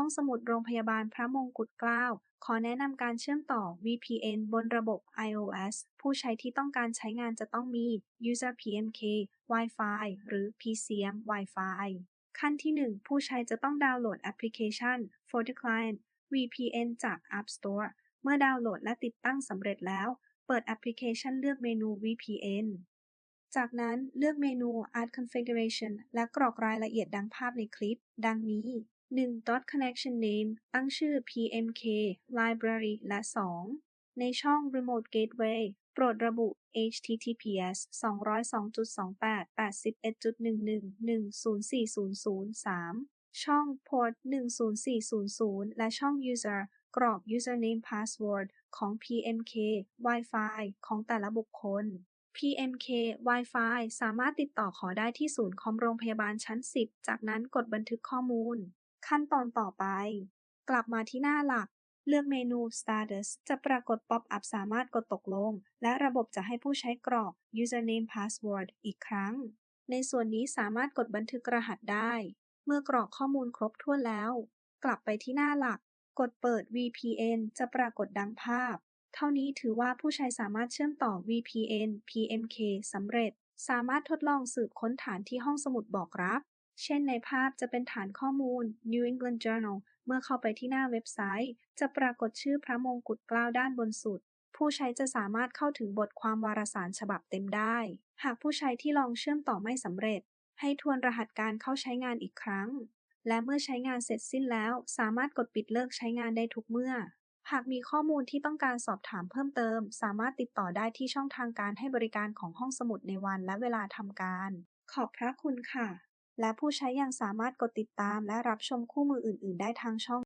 ห้องสมุดโรงพยาบาลพระมงกุฎเกล้า ขอแนะนำการเชื่อมต่อ VPN บนระบบ iOS ผู้ใช้ที่ต้องการใช้งานจะต้องมี User PMK Wi-Fi หรือ PCM Wi-Fi ขั้นที่ 1 ผู้ใช้จะต้องดาวน์โหลดแอปพลิเคชัน For the Client VPN จาก App Store เมื่อดาวน์โหลดและติดตั้งสำเร็จแล้ว เปิดแอปพลิเคชันเลือกเมนู VPN จากนั้นเลือกเมนู Add Configuration และกรอกรายละเอียดดังภาพในคลิป ดังนี้ 1. Dot Connection Name ตั้งชื่อ PMK Library และ 2. ในช่อง Remote Gateway โปรดระบุ https 202.168.11.10400 3. ช่อง Port 10400 และช่อง User กรอก Username Password ของ PMK Wi-Fi ของแต่ละบุคคล PMK Wi-Fi สามารถติดต่อขอได้ที่ศูนย์คอมโรงพยาบาลชั้น 10 จากนั้นกดบันทึกข้อมูล ขั้นตอนต่อไป กลับมาที่หน้าหลัก เลือกเมนู Status จะปรากฏป๊อปอัพสามารถกดตกลง และระบบจะให้ผู้ใช้กรอก Username Password อีกครั้ง ในส่วนนี้สามารถกดบันทึกรหัสได้ เมื่อกรอกข้อมูลครบถ้วนแล้ว กลับไปที่หน้าหลัก กดเปิด VPN จะปรากฏดังภาพ เท่านี้ถือว่าผู้ใช้สามารถเชื่อมต่อ VPN PMK สำเร็จ สามารถทดลองสืบค้นฐานที่ห้องสมุดบอกรับ เช่นในภาพจะเป็นฐานข้อมูล New England Journal เมื่อเข้าไปที่หน้าเว็บไซต์ จะปรากฏชื่อพระมงกุฎเกล้าด้านบนสุด ผู้ใช้จะสามารถเข้าถึงบทความวารสารฉบับเต็มได้ หากผู้ใช้ที่ลองเชื่อมต่อไม่สำเร็จ ให้ทวนรหัสการเข้าใช้งานอีกครั้ง และเมื่อใช้งานเสร็จสิ้นแล้ว สามารถกดปิดเลิกใช้งานได้ทุกเมื่อ หากมีข้อมูลที่ต้องการสอบถามเพิ่มเติม สามารถติดต่อได้ที่ช่องทางการให้บริการของห้องสมุดในวันและเวลาทำการ ขอบพระคุณค่ะ และผู้ใช้ยังสามารถกดติดตามและรับชมคู่มืออื่น ๆ ได้ทางช่อง